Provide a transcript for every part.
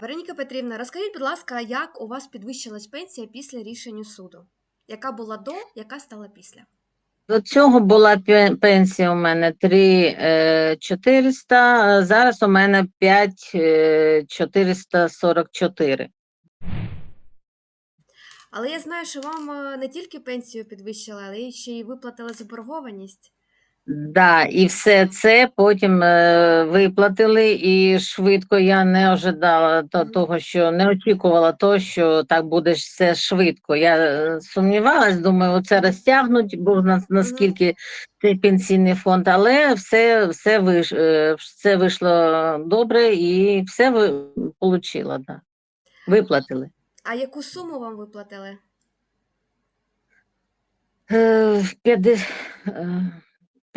Вероніка Петрівна, розкажіть, будь ласка, як у вас підвищилась пенсія після рішення суду? Яка була до, яка стала після? До цього була пенсія у мене 3 400, зараз у мене 5 444. Але я знаю, що вам е, не тільки пенсію підвищили, але ще й виплатили заборгованість. Да, і все це потім е, виплатили, і швидко я не ожидала то, того, що не очікувала того, що так буде все швидко. Я е, сумнівалась, думаю, оце розтягнуть, бо на, наскільки цей пенсійний фонд, але все, все, виш, е, все вийшло добре і все ви, получила, да. виплатили. А яку суму вам виплатили? Е, п'яде- е,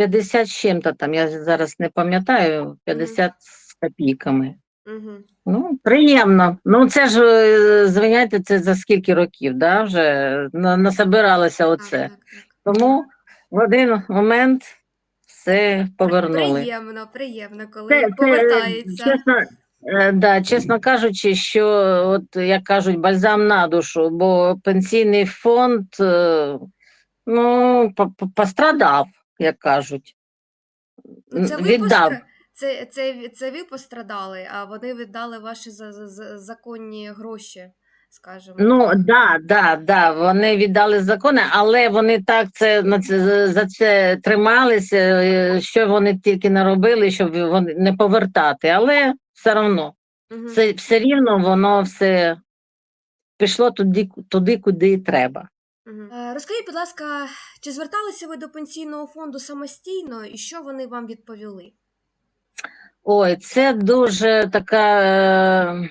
50 з чим-то там, я зараз не пам'ятаю, 50 з копійками. Угу. Ну, приємно. Ну, це ж, е, звиняйте, це за скільки років, да, вже насобиралося оце. Так, так, так. Тому в один момент все повернули. Приємно, приємно, коли Це- це, повертається. Чесно, е, да, чесно кажучи, що, от, як кажуть, бальзам на душу, бо пенсійний фонд е, ну, по- по- пострадав, як кажуть. Це ви, Віддав. постра- це, це, це ви пострадали, а вони віддали ваші за, за, за- законні гроші, скажімо. Ну, так. да, да, да, вони віддали закони, але вони так це, на це за це трималися, е, що вони тільки не робили, щоб вони не повертати. Але все одно, Мгм. все, все рівно воно все пішло туди, туди, куди треба. Е, Розкажіть, будь ласка, чи зверталися ви до пенсійного фонду самостійно і що вони вам відповіли? Ой, це дуже така е,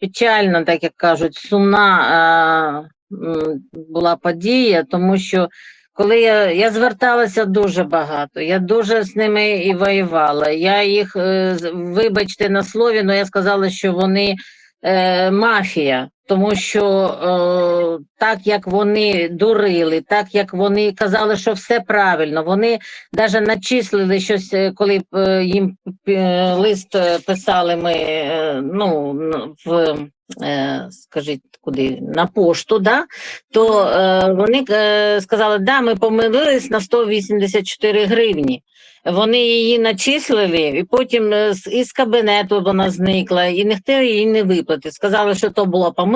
печальна, так як кажуть, сумна е, була подія, тому що коли я, я зверталася дуже багато, я дуже з ними і воювала. Я їх, е, вибачте на слові, але я сказала, що вони е, мафія, тому що е, так як вони дурили, так як вони казали, що все правильно, вони навіть начислили щось, е, коли е, їм е, лист е, писали ми, е, ну, в, е, скажіть, куди, на пошту, да? то е, вони е, сказали, да, ми помилились на 184 гривні. Вони її начислили, і потім із кабінету вона зникла, і ніхто її не виплатив. Сказали, що то була помилка,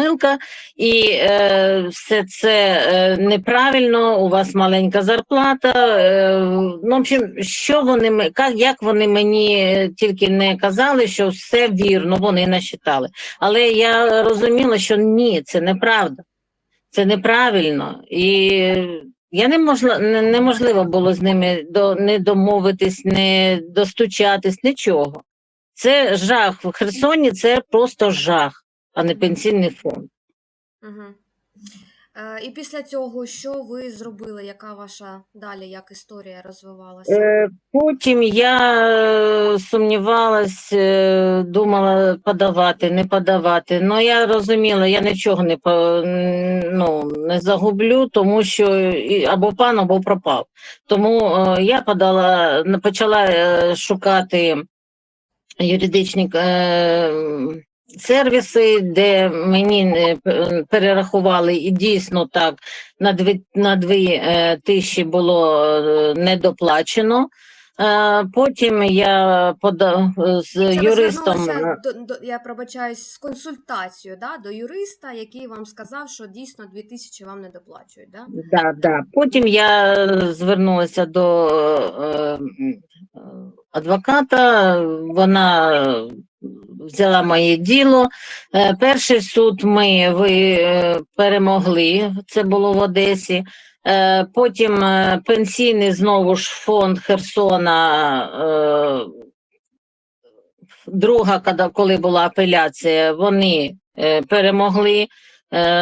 і е, все це е, неправильно, у вас маленька зарплата. Е, ну, в общем, що вони як, вони мені тільки не казали, що все вірно, вони насчитали. Але я розуміла, що ні, це неправда. Це неправильно. І я не можла, не- неможливо було з ними до, не домовитись, не достучатись, нічого. Це жах. В Херсоні це просто жах, а не пенсійний фонд. Угу. Е, і після цього, що ви зробили? Яка ваша далі, як історія розвивалася? Е, Потім я е, сумнівалась, е, думала подавати, не подавати. Ну я розуміла, я нічого не ну, не загублю, тому що або пан, або пропав. Тому е, я подала, почала шукати юридичні е, сервіси, де мені е, перерахували і дійсно так на дві, на дві е, тисячі було е, недоплачено. Потім я подав з Це юристом. до, до, я пробачаюсь з консультацією да, до юриста, який вам сказав, що дійсно 2000 вам не доплачують. Да? Да, да. Потім я звернулася до е, адвоката, вона взяла моє діло. Е, перший суд ми ви, е, перемогли, це було в Одесі. Е, потім пенсійний знову ж фонд Херсона. Друга, коли- була апеляція, вони перемогли.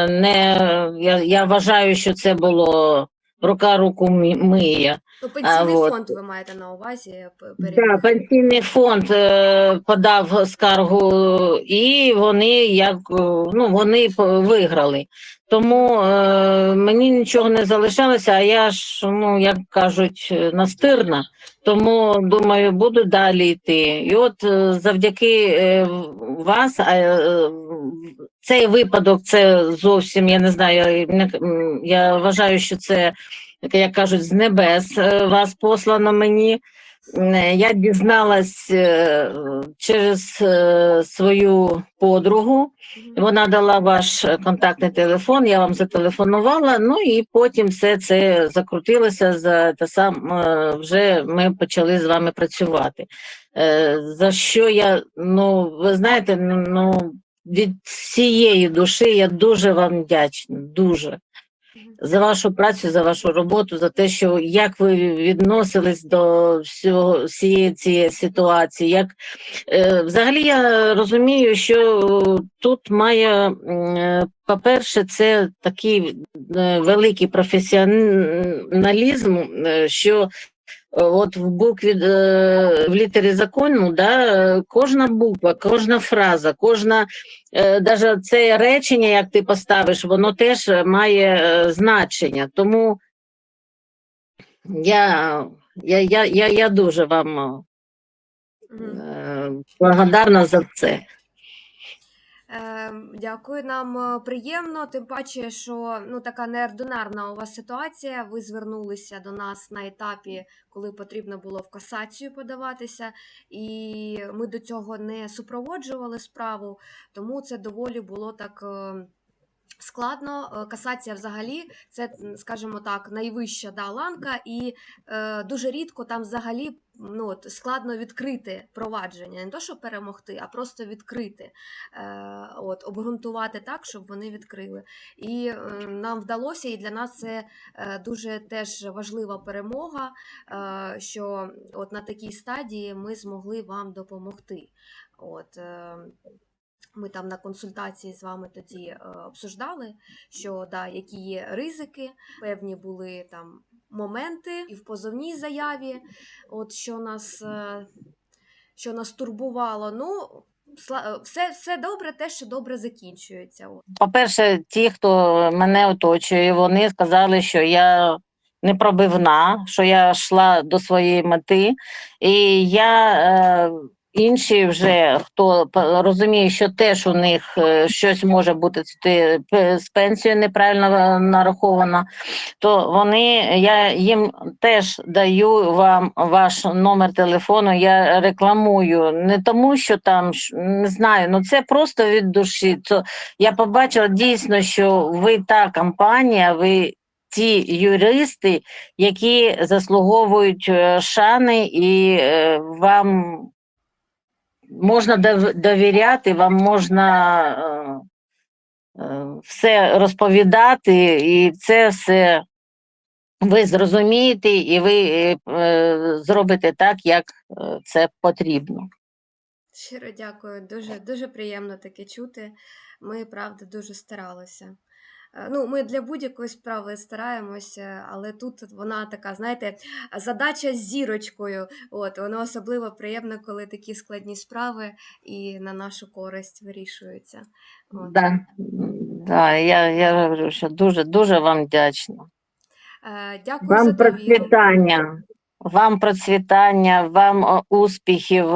Не, я, я вважаю, що це було рука руку миє. Ну, пенсійний вот. фонд ви маєте на увазі п- Да, пенсійний фонд е, подав скаргу, і вони як е, ну вони виграли. Тому е, мені нічого не залишалося, а я ж, ну як кажуть, е, настирна. Тому думаю, буду далі йти. І от е, завдяки е, вас, а, е, цей випадок, це зовсім я не знаю. Я, я вважаю, що це як кажуть, з небес е, вас послано мені. Е, Я дізналась е, через свою подругу. Вона дала ваш контактний телефон, я вам зателефонувала. Ну і потім все це закрутилося за те сам. Вже ми почали з вами працювати. За що я, ну ви знаєте, ну від всієї душі я дуже вам вдячна. Дуже за вашу працю, за вашу роботу, за те, що як ви відносились до всього всієї цієї ситуації. Як е, взагалі я розумію, що тут має, е, по-перше, це такий е, великий професіоналізм, е, що От в букві е, в літері закону, да, е, кожна буква, кожна фраза, кожна е, даже це речення, як ти поставиш, воно теж має е, значення. Тому я, я, я, я, я дуже вам е, благодарна за це. Е, Дякую, нам е, приємно, тим паче, що ну така неординарна у вас ситуація. Ви звернулися до нас на етапі, коли потрібно було в касацію подаватися, і ми до цього не супроводжували справу, тому це доволі було так. Складно, Е, касація взагалі, це, скажімо так, найвища да, ланка, і е, дуже рідко там взагалі ну, от, складно відкрити провадження. Не то, що перемогти, а просто відкрити, е, от, обґрунтувати так, щоб вони відкрили. І е, нам вдалося, і для нас це е, дуже теж важлива перемога, е, що от на такій стадії ми змогли вам допомогти. От, е, ми там на консультації з вами тоді е, обсуждали, що да, які є ризики, певні були там моменти і в позовній заяві, от що нас, е, що нас турбувало. Ну, е, все, все добре, те, що добре закінчується. По-перше, ті, хто мене оточує, вони сказали, що я не пробивна, що я йшла до своєї мети, і я е, інші вже хто розуміє, що теж у них е, щось може бути з пенсією неправильно е, нараховано, то вони я їм теж даю вам ваш номер телефону. Я рекламую не тому, що там не знаю, ну це просто від душі. То я побачила дійсно, що ви та компанія, ви ті юристи, які заслуговують е, шани, і вам можна довіряти, вам можна е, е, все розповідати, і це все ви зрозумієте, і ви е, зробите так, як це потрібно. Щиро дякую, дуже, дуже приємно таке чути. Ми, правда, дуже старалися. Е, Ну, ми для будь-якої справи стараємося, але тут вона така, знаєте, задача з зірочкою. От, воно особливо приємно, коли такі складні справи і на нашу користь вирішуються. От. Да, да, я, я говорю, що дуже дуже вам вдячна. Е, Дякую за Вам довіру. процвітання, вам процвітання, вам успіхів